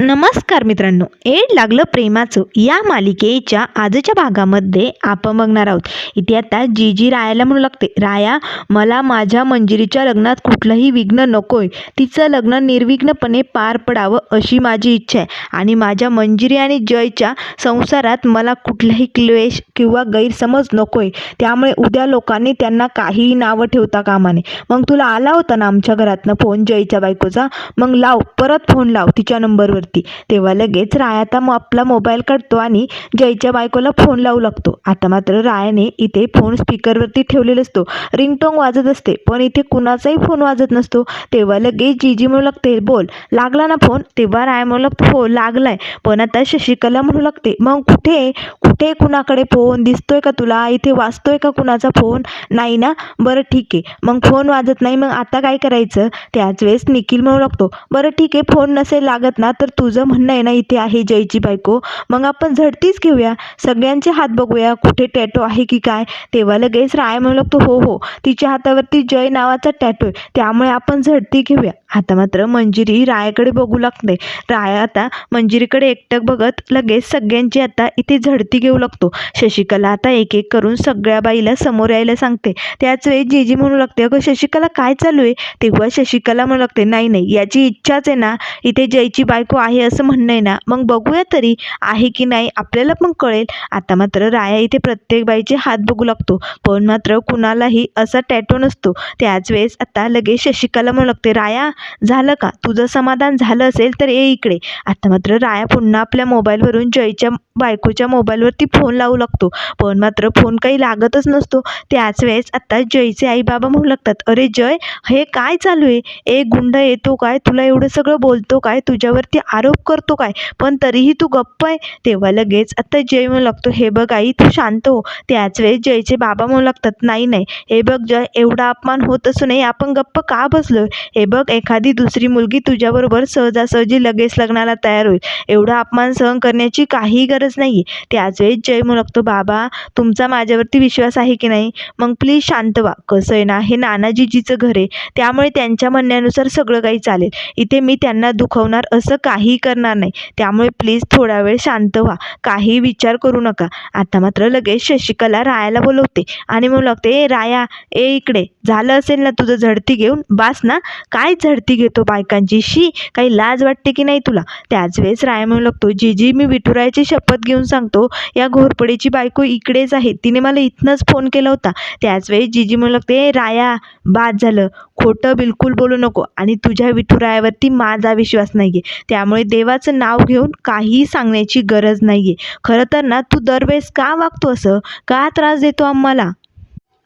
नमस्कार मित्रांनो एड लागलं प्रेमाचं या मालिकेच्या आजच्या भागामध्ये आपण बघणार आहोत. इथे आता जी जी रायाला म्हणू लागते राया मला माझ्या मंजिरीच्या लग्नात कुठलंही विघ्न नकोय. तिचं लग्न निर्विघ्नपणे पार पडावं अशी माझी इच्छा आहे. आणि माझ्या मंजिरी आणि जयच्या संसारात मला कुठलाही क्लेश किंवा गैरसमज नकोय. त्यामुळे उद्या लोकांनी त्यांना काहीही नावं ठेवता कामा नये. मग तुला आला होता ना आमच्या घरातनं फोन जयच्या बायकोचा? मग लाव परत फोन लाव तिच्या नंबरवर नंबरवरती तेव्हा लगेच राय आता मग आपला मोबाईल काढतो आणि जयच्या बायकोला फोन लावू लागतो. आता मात्र रायाने इथे फोन स्पीकरवरती ठेवलेला असतो. रिंगटोंग वाजत असते पण इथे कुणाचाही फोन वाजत नसतो. तेव्हा लगेच जीजी म्हणू लागते बोल लागला ना फोन तेव्हा राय म्हणू लागतो हो लागलाय. पण आता शशिकला म्हणू लागते मग कुठे कुठे कुणाकडे फोन दिसतोय का तुला? इथे वाचतोय का कुणाचा फोन नाही ना. बरं ठीक आहे. मग फोन वाजत नाही मग आता काय करायचं? त्याच वेळेस निखिल म्हणू लागतो बरं ठीक आहे फोन नसेल लागत ना तर तुझं म्हणणं आहे ना इथे आहे जयची बायको. मग आपण झडतीच घेऊया. सगळ्यांचे हात बघूया कुठे टॅटो आहे की काय. तेव्हा लगेच राय म्हणू लागतो हो हो तिच्या हातावरती जय नावाचा टॅटो आहे. त्यामुळे आपण झडती घेऊया. आता मात्र मंजिरी रायाकडे बघू लागते. राया आता मंजिरीकडे एकटक बघत लगेच सगळ्यांची आता इथे झडती घेऊ लागतो. शशिकला आता एक एक करून सगळ्या बाईला समोर यायला सांगते. त्याच वेळी जीजी म्हणू लागते अगं शशिकला काय चालू आहे? तेव्हा शशिकला म्हणू लागते नाही नाही याची इच्छाच आहे ना. इथे जयची बायको आहे असं म्हणणं आहे ना मग बघूया तरी आहे की नाही आपल्याला पण कळेल. आता मात्र राया इथे प्रत्येक बाईचे हात बघू लागतो. पण मात्र कुणालाही असा टॅटो नसतो. त्याच वेळेस आता लगेच शशिकला म्हणू लागते राया झालं का? तुझं समाधान झालं असेल तर ये इकडे. आता मात्र राया पुन्हा आपल्या मोबाईलवरून जयच्या बायकोच्या मोबाईलवरती फोन लावू लागतो. पण मात्र फोन काही लागतच नसतो. त्याच वेळेस आता जयचे आई बाबा म्हणू लागतात अरे जय हे काय चालू आहे? एक गुंड येतो काय? तुला एवढं सगळं बोलतो काय? तुझ्यावरती आरोप करतो काय? पण तरीही तू गप्प आहे. तेव्हा लगेच आत्ता जय म्हणू लागतो हे बघ आई तू शांत हो. त्याच वेळेस जयचे बाबा म्हणू लागतात नाही नाही. हे बघ जय एवढा अपमान होत असूनही आपण गप्प का बसलो हे बघ एखादी दुसरी मुलगी तुझ्याबरोबर सहजासहजी लगेच लग्नाला तयार होईल. एवढा अपमान सहन करण्याची काही गरज नाही आहे त्याच वेळेस जय म्हणू लागतो बाबा तुमचा माझ्यावरती विश्वास आहे की नाही? मग प्लीज शांत व्हा. कसं आहे ना हे नानाजीजीचं घर आहे. त्यामुळे त्यांच्या म्हणण्यानुसार सगळं काही चालेल. इथे मी त्यांना दुखवणार असं काही करणार नाही. त्यामुळे प्लीज थोडा वेळ शांत व्हा. काही विचार करू नका. आता मात्र लगेच शशिकला रायाला बोलवते आणि मग लागते ए राया ए इकडे. झालं असेल ना तुझं झडती घेऊन? बास ना. काय झडती घेतो बायकांची? शी काही लाज वाटते की नाही तुला? त्याच वेळेस राया म्हणू लागतो जी जी मी विठुरायाची शपथ घेऊन सांगतो या घोरपडीची बायको इकडेच आहे. तिने मला इथनंच फोन केला होता. त्याच वेळेस जीजी म्हणू लागते ए राया बाद झालं. खोटं बिलकुल बोलू नको आणि तुझ्या विठुरायावरती माझा विश्वास नाही आहे त्यामुळे देवाचं नाव घेऊन काहीही सांगण्याची गरज नाही आहे खरं तर ना तू दरवेळेस का वागतो असं? का त्रास देतो आम्हाला?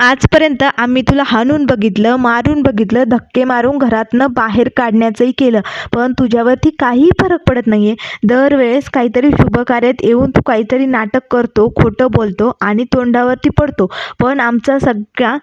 आजपर्यंत आम्ही तुला हाणून बघितलं मारून बघितलं धक्के मारून घरातनं बाहेर काढण्याचंही केलं. पण तुझ्यावरती काही फरक पडत नाही आहे दरवेळेस काहीतरी शुभकार्यात येऊन तू काहीतरी नाटक करतो खोटं बोलतो आणि तोंडावरती पडतो. पण आमचा सगळा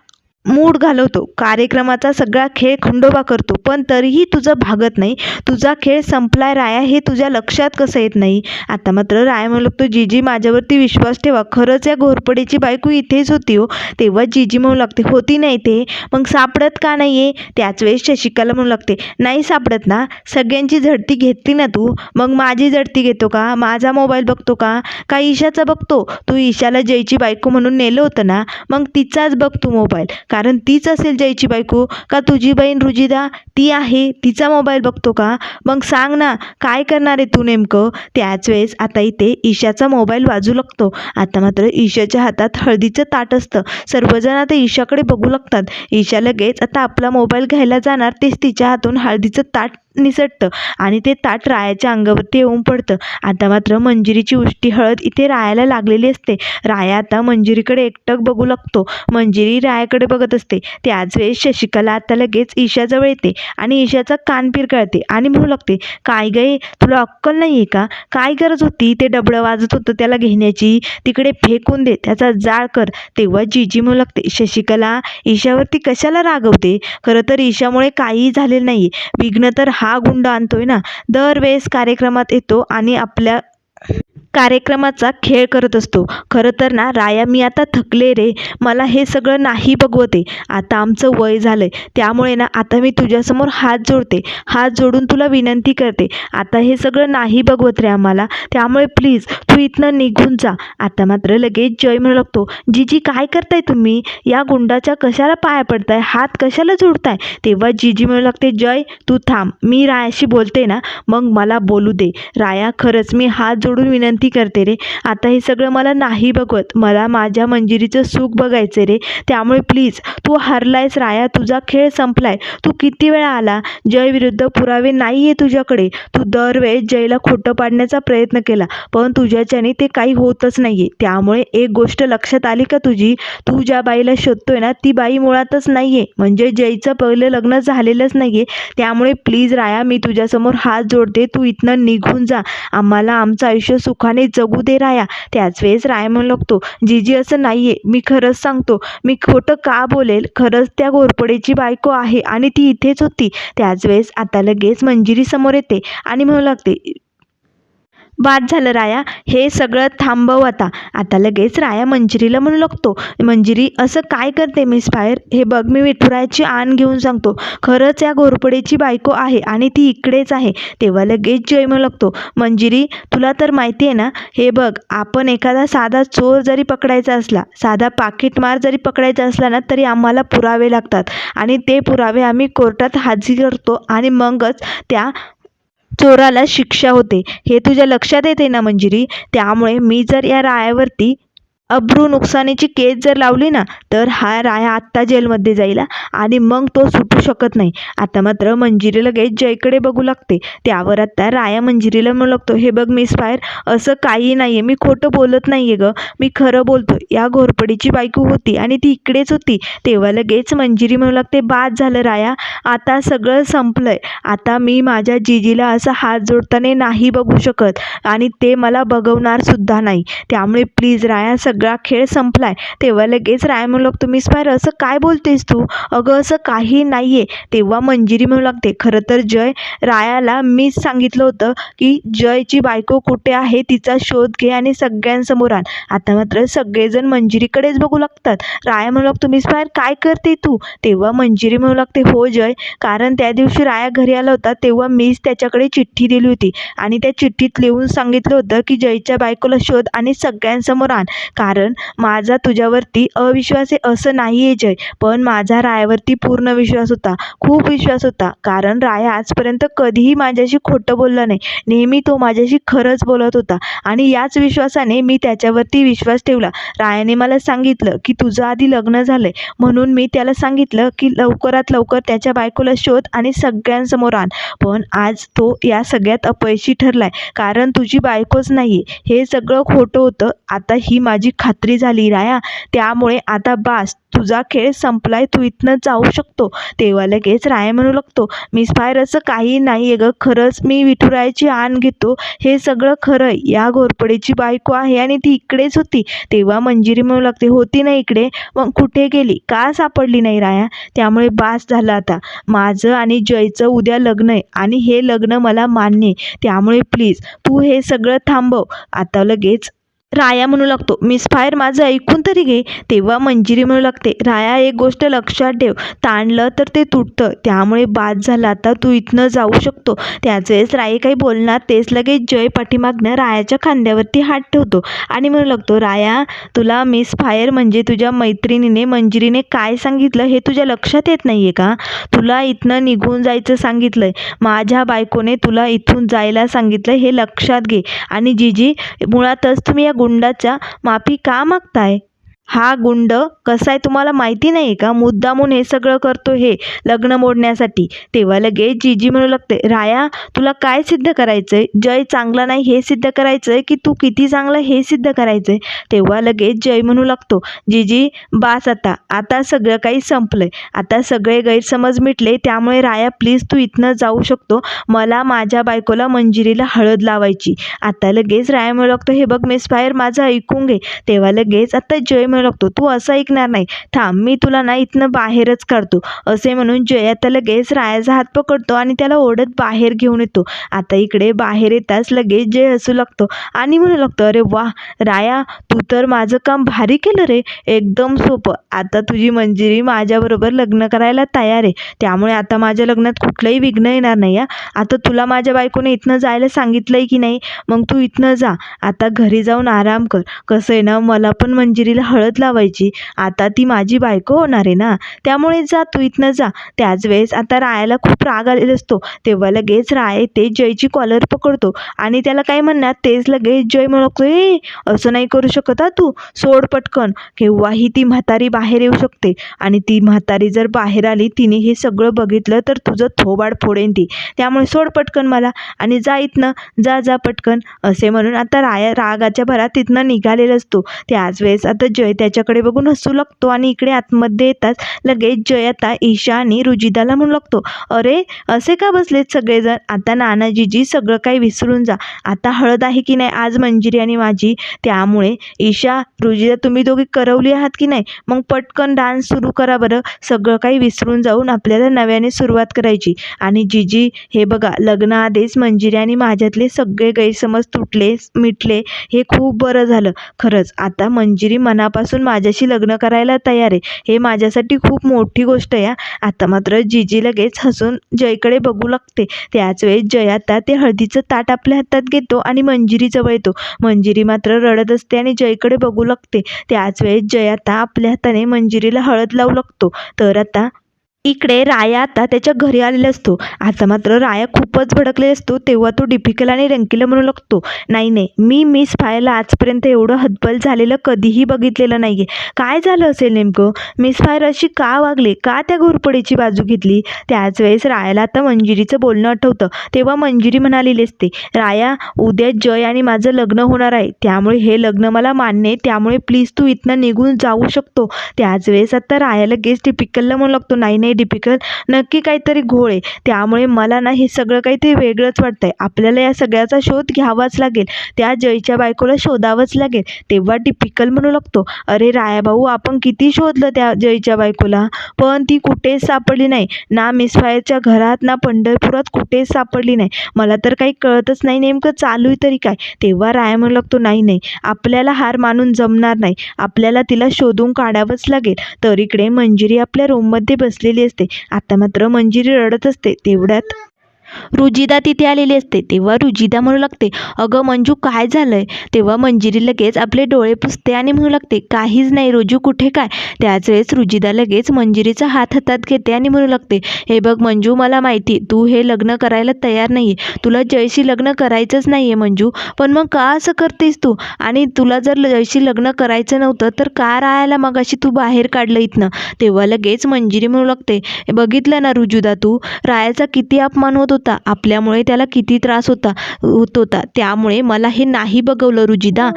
मूड घालवतो. कार्यक्रमाचा सगळा खेळ खंडोबा करतो. पण तरीही तुझं भागत नाही. तुझा खेळ संपलाय राया हे तुझ्या लक्षात कसं येत नाही? आता मात्र राया म्हणू लागतो जीजी माझ्यावरती विश्वास ठेवा. खरंच या घोरपडीची बायको इथेच होती हो. तेव्हा जीजी म्हणू लागते होती नाही ते. मग सापडत का नाही आहे त्याच वेळेस शशिकाला म्हणू लागते नाही सापडत ना. सगळ्यांची झडती घेतली ना तू. मग माझी झडती घेतो का? माझा मोबाईल बघतो का? का ईशाचा बघतो? तू ईशाला जयची बायको म्हणून नेलं होतं ना? मग तिचाच बघ तू मोबाईल. कारण तीच असेल जयची बायको. का तुझी बहीण रुजिदा? ती आहे. तिचा मोबाईल बघतो का? मग सांग ना काय करणार आहे तू नेमकं? त्याच वेळेस आता इथे ईशाचा मोबाईल वाजू लागतो. आता मात्र ईशाच्या हातात हळदीचं ताट असतं. सर्वजण आता ईशाकडे बघू लागतात. ईशा लगेच आता आपला मोबाईल घ्यायला जाणार तेच तिच्या हातून हळदीचं ताट निसटतं. आणि ते ताट रायाच्या अंगावरती येऊन पडतं. आता मात्र मंजिरीची उष्टी हळद इथे रायाला लागलेली असते. राया आता मंजिरीकडे एकटक बघू लागतो. मंजिरी रायाकडे बघत असते. त्याच वेळेस शशिकला आता लगेच ईशाजवळ येते आणि ईशाचा कान पिरकळते आणि म्हणू लागते काय गे तुला अक्कल नाही आहे का? काय गरज होती ते डबडं वाजत होतं त्याला घेण्याची? तिकडे फेकून दे त्याचा जाळ कर. तेव्हा जीजी म्हणू लागते शशिकला ईशावरती कशाला रागवते? खरं तर ईशामुळे काहीही झालेलं नाही विघ्न तर हा हा गुंड आहे ना. दरवेळेस कार्यक्रमात येतो आणि आपल्या कार्यक्रमाचा खेळ करत असतो. खरं तर ना राया मी आता थकले रे. मला हे सगळं नाही बघवते. आता आमचं वय झालं आहे त्यामुळे ना आता मी तुझ्यासमोर हात जोडते. हात जोडून तुला विनंती करते. आता हे सगळं नाही बघवत रे आम्हाला. त्यामुळे प्लीज तू इथनं निघून जा. आता मात्र लगेच जय म्हणू लागतो. जीजी काय करताय तुम्ही? या गुंडाच्या कशाला पाया पडताय? हात कशाला जोडताय? तेव्हा जीजी म्हणू लागते जय तू थांब. मी रायाशी बोलते ना मग मला बोलू दे. राया खरंच मी हात जोडून विनंती करते रे. आता हे सगळं मला नाही बघत मला माझ्या मंजिरीचं सुख बघायचं रे. त्यामुळे प्लीज तू हरलायस राया. तुझा खेळ संपलाय. तू किती वेळा आला? जय विरुद्ध पुरावे नाही आहे तुझ्याकडे. तू दरवेळेस जयला खोटं पाडण्याचा प्रयत्न केला पण तुझ्याच्याने ते काही होतच नाही आहे त्यामुळे एक गोष्ट लक्षात आली का तुझी? तू ज्या बाईला शोधतोय ना ती बाई मुळातच नाही आहे म्हणजे जयचं पहिलं लग्न झालेलंच नाही आहे त्यामुळे प्लीज राया मी तुझ्यासमोर हात जोडते. तू इथनं निघून जा. आम्हाला आमचं आयुष्य सुखाने जगू दे राया. त्याच वेळेस राया म्हणू लागतो जीजी असं नाही आहे मी खरंच सांगतो मी खोटं का बोलेल? खरंच त्या घोरपडेची बायको आहे आणि ती इथेच होती. त्याच वेळेस आता लगेच मंजिरी समोर येते आणि म्हणू लागते बाद झालं राया. हे सगळं थांबव आता. आता लगेच राया मंजिरीला म्हणू लागतो. मंजिरी असं काय करते मिस फायर हे बघ मी विठुरायाची आण घेऊन सांगतो. खरंच या घोरपडीची बायको आहे आणि ती इकडेच आहे. तेव्हा लगेच जय म्हणू लागतो. मंजिरी तुला तर माहिती आहे ना हे बघ आपण एखादा साधा चोर जरी पकडायचा असला साधा पाकिटमार जरी पकडायचा असला ना तरी आम्हाला पुरावे लागतात. आणि ते पुरावे आम्ही कोर्टात हाजीर करतो आणि मगच त्या चोराला शिक्षा होते. हे तुझ्या लक्षात येते ना मंजिरी? त्यामुळे मी जर या रायावरती अब्रू नुकसानीची केस जर लावली ना तर हा राया आत्ता जेलमध्ये जाईल आणि मग तो सुटू शकत नाही. आता मात्र मंजिरी लगेच जयकडे बघू लागते. त्यावर आता राया मंजिरीला म्हणू लागतो हे बघ मिस फायर असं काही नाही आहे मी खोटं बोलत नाही आहे गं. मी खरं बोलतो या घोरपडीची बायको होती आणि ती इकडेच होती. तेव्हा लगेच मंजिरी म्हणू लागते बाद झालं राया. आता सगळं संपलंय. आता मी माझ्या जिजीला असं हात जोडताना नाही बघू शकत आणि ते मला बघवणार सुद्धा नाही. त्यामुळे प्लीज राया सगळा खेळ संपलाय. तेव्हा लगेच राया म्हणू लागतो मिस फायर असं काय बोलतेस तू? अगं असं काही नाही आहे तेव्हा मंजिरी म्हणू लागते खरं तर जय. रायाला मीच सांगितलं होतं की जयची बायको कुठे आहे तिचा शोध घे आणि सगळ्यांसमोर आण. आता मात्र सगळेजण मंजिरीकडेच बघू लागतात. राया म्हणू लागतो मिस फायर काय करते तू? तेव्हा मंजिरी म्हणू लागते हो जय. कारण त्या दिवशी राया घरी आला होता तेव्हा मीच त्याच्याकडे चिठ्ठी दिली होती. आणि त्या चिठ्ठीत लिहून सांगितलं होतं की जयच्या बायकोला शोध आणि सगळ्यांसमोर आण. कारण माझा तुझ्यावरती अविश्वास आहे असं नाही आहे जय. पण माझा रायावरती पूर्ण विश्वास होता खूप विश्वास होता. कारण राया आजपर्यंत कधीही माझ्याशी खोटं बोलला नाही. नेहमी तो माझ्याशी खरंच बोलत होता आणि याच विश्वासाने मी त्याच्यावरती विश्वास ठेवला. रायाने मला सांगितलं की तुझं आधी लग्न झालंय. म्हणून मी त्याला सांगितलं की लवकरात लवकर त्याच्या बायकोला शोध आणि सगळ्यांसमोर आण. पण आज तो या सगळ्यात अपयशी ठरलाय. कारण तुझी बायकोच नाही हे सगळं खोटं होतं. आता ही माझी खात्री झाली राया. त्यामुळे आता बास तुझा खेळ संपलाय तू इथनं जाऊ शकतो. तेव्हा लगेच राया म्हणू लागतो मिस फायर असं काही नाही आहे गं. खरंच मी विठुरायाची आण घेतो. हे सगळं खरं. या घोरपडीची बायको आहे आणि ती इकडेच होती. तेव्हा मंजिरी म्हणू लागते होती ना इकडे? मग कुठे गेली? का सापडली नाही राया? त्यामुळे बास झालं आता. माझं आणि जयचं उद्या लग्न आहे आणि हे लग्न मला मान्य आहे. त्यामुळे प्लीज तू हे सगळं थांबव. आता लगेच राया म्हणू लागतो. मिस फायर माझं ऐकून तरी घे. तेव्हा मंजिरी म्हणू लागते. राया एक गोष्ट लक्षात ठेव. ताणलं तर ते तुटतं. त्यामुळे बाद झाला. आता तू इथनं जाऊ शकतो. त्याच वेळेस काही बोलणार तेच लगेच जय पाठीमागनं रायाच्या खांद्यावरती हात ठेवतो आणि म्हणू लागतो राया तुला मिस फायर म्हणजे तुझ्या मैत्रिणीने मंजिरीने काय सांगितलं हे तुझ्या लक्षात येत नाही आहे का? तुला इथनं निघून जायचं सांगितलंय. माझ्या बायकोने तुला इथून जायला सांगितलं हे लक्षात घे. आणि जीजी मुळातच तुम्ही या गुंडाच्या माफी का मागताय? हा गुंड कसा आहे तुम्हाला माहिती नाही का? मुद्दामून हे सगळं करतो हे लग्न मोडण्यासाठी. तेव्हा लगेच जीजी म्हणू लागते राया तुला काय सिद्ध करायचं आहे जय चांगला नाही हे सिद्ध करायचं आहे की तू किती चांगला हे सिद्ध करायचं आहे तेव्हा लगेच जय म्हणू लागतो जीजी बास आता. आता सगळं काही संपलंय. आता सगळे गैरसमज मिटले त्यामुळे राया प्लीज तू इथनं जाऊ शकतो. मला माझ्या बायकोला मंजिरीला हळद लावायची. आता लगेच राया म्हणू लागतो हे बघ मिस फायर माझं ऐकून घे. तेव्हा लगेच आता जय म्हणू लागतो तू असं ऐकणार नाही. थांब मी तुला ना इथनं बाहेरच काढतो. असे म्हणून जय आता लगेच रायाचा हात पकडतो आणि त्याला ओढत बाहेर घेऊन येतो. आता इकडे बाहेर येताच लगेच जय हसू लागतो आणि म्हणू लागतो अरे वा राया तू तर माझं काम भारी केलं रे. एकदम सोपं. आता तुझी मंजिरी माझ्याबरोबर लग्न करायला तयार आहे. त्यामुळे आता माझ्या लग्नात कुठलंही विघ्न येणार नाही हा. आता तुला माझ्या बायकोने इथनं जायला सांगितलंय की नाही? मग तू इथनं जा. आता घरी जाऊन आराम कर. कसं आहे ना मला पण मंजिरीला हळद लावायची. आता ती माझी बायको होणार आहे ना. त्यामुळे जा तू इथनं जा. त्याच वेळेस आता रायाला खूप राग आलेला असतो. तेव्हा लगेच राय ते जयची कॉलर पकडतो. आणि त्याला काय म्हणणार? तेच लगेच जय म्हणतो ए असं नाही करू शकत हा तू. सोड पटकन. केव्हाही ती म्हातारी बाहेर येऊ शकते. आणि ती म्हातारी जर बाहेर आली तिने हे सगळं बघितलं तर तुझं थोबाड फोडेन ती. त्यामुळे सोड पटकन मला. आणि जा इथनं. जा जा पटकन. असे म्हणून आता राया रागाच्या भरात तिथनं निघालेला असतो. त्याच वेळेस आता जय त्याच्याकडे बघून हसू लागतो आणि इकडे आतमध्ये येताच लगेच जय आता ईशा आणि रुजिदाला म्हणू लागतो अरे असे का बसलेत सगळेजण? आता नानाजीजी सगळं काही विसरून जा. आता हळद आहे की नाही? आज मंजिरी आणि माझी. त्यामुळे ईशा रुजिदा तुम्ही दोघी करवली आहात की नाही? मग पटकन डान्स सुरू करा बरं. सगळं काही विसरून जाऊन आपल्याला नव्याने सुरुवात करायची. आणि जीजी हे बघा लग्नाआधीच मंजिरी आणि माझ्यातले सगळे गैरसमज तुटले मिटले. हे खूप बरं झालं. खरंच आता मंजिरी मनापासून माझ्याशी लग्न करायला तयार आहे. हे माझ्यासाठी खूप मोठी गोष्ट आहे आता मात्र जीजी लगेच हसून जयकडे बघू लागते. त्याच वेळेस जय आता ते हळदीचं ताट आपल्या हातात घेतो आणि मंजिरीजवळ येतो. मंजिरी मात्र रडत असते आणि जयकडे बघू लागते. त्याच वेळेस जय आता आपल्या हाताने मंजिरीला हळद लावू लागतो. तर आता इकडे राया आता त्याच्या घरी आलेला असतो. आता मात्र राया खूपच भडकलेला असतो. तेव्हा तो डिफिकल आणि रंकीला म्हणू लागतो नाही नाही मी मिस फायरला आजपर्यंत एवढं हतबल झालेलं कधीही बघितलेलं नाही आहे काय झालं असेल नेमकं? मिस फायर अशी का वागले? का त्या घोरपडीची बाजू घेतली? त्याच वेळेस रायाला आता मंजिरीचं बोलणं आठवतं. तेव्हा मंजिरी म्हणालेली असते राया उद्या जय आणि माझं लग्न होणार आहे. त्यामुळे हे लग्न मला मान्य आहे. त्यामुळे प्लीज तू इथनं निघून जाऊ शकतो. त्याच वेळेस आता राया लगेच डिफिकलला म्हणू लागतो नाही नाही डिपिकल नक्की काहीतरी घोळ आहे. त्यामुळे मला ना हे सगळं काहीतरी वेगळंच वाटतंय. आपल्याला या सगळ्याचा शोध घ्यावाच लागेल. त्या जयच्या बायकोला शोधावंच लागेल. तेव्हा टिपिकल म्हणू लागतो. अरे राया भाऊ आपण किती शोधलं त्या जयच्या बायकोला? पण ती कुठेच सापडली नाही. ना मिसफायरच्या घरात ना पंढरपुरात कुठेच सापडली नाही. मला तर काही कळतच नाही नेमकं चालू आहे तरी काय. तेव्हा राया म्हणू लागतो नाही नाही. आपल्याला हार मानून जमणार नाही. आपल्याला तिला शोधून काढावंच लागेल. तर इकडे मंजिरी आपल्या रूममध्ये बसलेली असते. आता मात्र मंजिरी रडत असते तेवढ्यात रुजिदा तिथे आलेली असते. तेव्हा रुजिदा म्हणू लागते अगं मंजू काय झालं आहे तेव्हा मंजिरी लगेच आपले डोळे पुसते आणि म्हणू लागते काहीच नाही रोजू कुठे काय? त्याच वेळेस रुजिदा लगेच मंजिरीचा हात हातात घेते आणि म्हणू लागते हे बघ मंजू मला माहिती तू हे लग्न करायला तयार नाही आहे तुला जयशी लग्न करायचंच नाही आहे मंजू पण मग का असं करतेस तू? आणि तुला जर जयशी लग्न करायचं नव्हतं तर का राहायला मग अशी तू बाहेर काढलं इथनं? तेव्हा लगेच मंजिरी म्हणू लागते बघितलं ना रुजुदा तू? रायाचा किती अपमान होतो होता. आपल्यामुळे त्याला किती त्रास होता होत होता. त्यामुळे मला हे नाही बघवलं रुजिदा.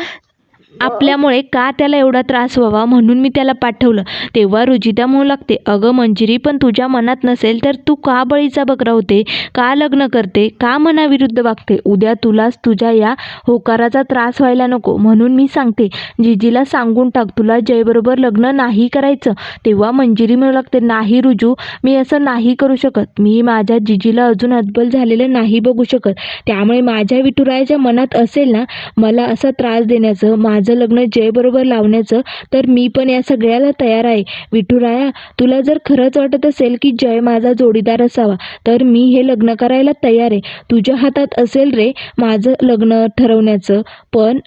आपल्यामुळे का त्याला एवढा त्रास व्हावा म्हणून मी त्याला पाठवलं. तेव्हा रुजिता म्हणू लागते अगं मंजिरी पण तुझ्या मनात नसेल तर तू का बळीचा बकरा होते? का लग्न करते? का मनाविरुद्ध वागते? उद्या तुलाच तुझ्या या होकाराचा त्रास व्हायला नको. म्हणून मी सांगते जिजीला सांगून टाक तुला जयबरोबर लग्न नाही करायचं. तेव्हा मंजिरी म्हणू लागते नाही रुजू मी असं नाही करू शकत. मी माझ्या जिजीला अजून हतबल झालेलं नाही बघू शकत. त्यामुळे माझ्या विठुरायाच्या मनात असेल ना मला असा त्रास देण्याचं माझं लग्न जयबरोबर लावण्याचं तर मी पण या सगळ्याला तयार आहे. विठुराया तुला जर खरंच वाटत असेल की जय माझा जोडीदार असावा तर मी हे लग्न करायला तयार आहे. तुझ्या हातात असेल रे माझं लग्न ठरवण्याचं पण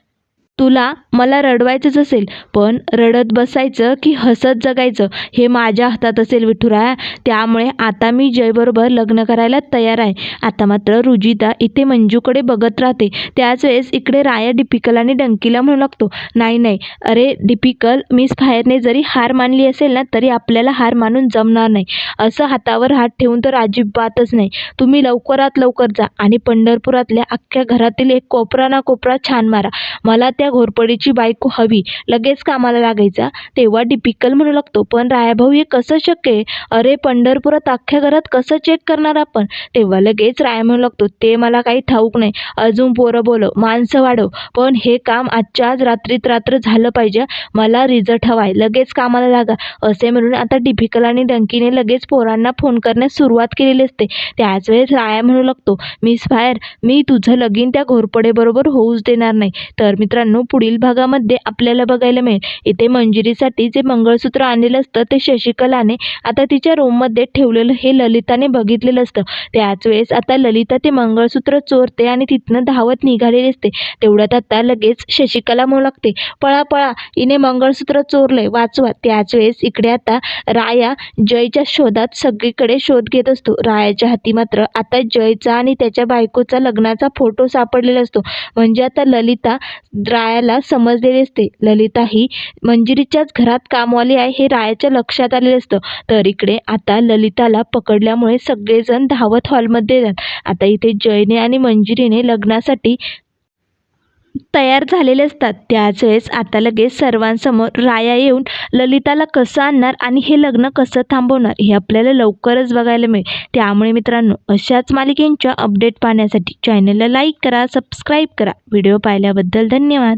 तुला मला रडवायचंच असेल पण रडत बसायचं की हसत जगायचं हे माझ्या हातात असेल विठुराया त्यामुळे आता मी जयबरोबर लग्न करायला तयार आहे. आता मात्र रुजिता इथे मंजूकडे बघत राहते. त्याच वेळेस इकडे राया डिपिकल आणि डंकीला म्हणू लागतो नाही नाही अरे डिपिकल मिस फायरने जरी हार मानली असेल ना तरी आपल्याला हार मानून जमणार नाही. असं हातावर हात ठेवून तर अजिबातच नाही. तुम्ही लवकरात लवकर जा आणि पंढरपुरातल्या अख्ख्या घरातील एक कोपरा ना कोपरा छान मारा. मला त्या त्या घोरपडीची बायको हवी लगेच कामाला लागायचा. तेव्हा डिपिकल म्हणू लागतो पण रायाभाऊ हे कसं शक्य आहे? अरे पंढरपुरात अख्ख्या घरात कसं चेक करणार आपण? तेव्हा लगेच राया म्हणू लागतो ते मला काही ठाऊक नाही. अजून पोरं बोलव माणसं वाढव. पण हे काम आजच्या आज रात्रीत रात्र झालं पाहिजे. मला रिझल्ट हवाय. लगेच कामाला लागा. असे म्हणून आता डिपिकल आणि डंकीने लगेच पोरांना फोन करण्यास सुरुवात केलेली असते. त्याच वेळेस राया म्हणू लागतो मिस फायर मी तुझं लगीन त्या घोरपडेबरोबर होऊच देणार नाही. तर मित्रांनो मित्रांनो पुढील भागामध्ये आपल्याला बघायला मिळेल. इथे मंजिरीसाठी जे मंगळसूत्र आणलेलं असतं ते शशिकलाने आता तिच्या रूममध्ये ठेवलेलं हे ललिताने बघितलेलं असतं. त्याच वेळेस आता ललिता ते मंगळसूत्र चोरते आणि तिथनं धावत निघालेली असते. तेवढ्यात आता लगेच शशिकला म्हणू लागते पळा पळा हिने मंगळसूत्र चोरलंय वाचवा. त्याच वेळेस इकडे आता राया जयच्या शोधात सगळीकडे शोध घेत असतो. रायाच्या हाती मात्र आता जयचा आणि त्याच्या बायकोचा लग्नाचा फोटो सापडलेला असतो. म्हणजे आता ललिता रायाला समजलेली असते. ललिता ही मंजिरीच्याच घरात कामवाली आहे हे रायाच्या लक्षात आलेलं असतं. तर इकडे आता ललिताला पकडल्यामुळे सगळेजण धावत हॉलमध्ये येतात आता इथे जयने आणि मंजिरीने लग्नासाठी तयार झालेले असतात. त्याच वेळेस आता लगेच सर्वांसमोर राया येऊन ललिताला कसं आणणार आणि हे लग्न कसं थांबवणार हे आपल्याला लवकरच बघायला मिळेल. त्यामुळे मित्रांनो अशाच मालिकेंच्या अपडेट पाहण्यासाठी चॅनलला लाईक करा सबस्क्राईब करा. व्हिडिओ पाहिल्याबद्दल धन्यवाद.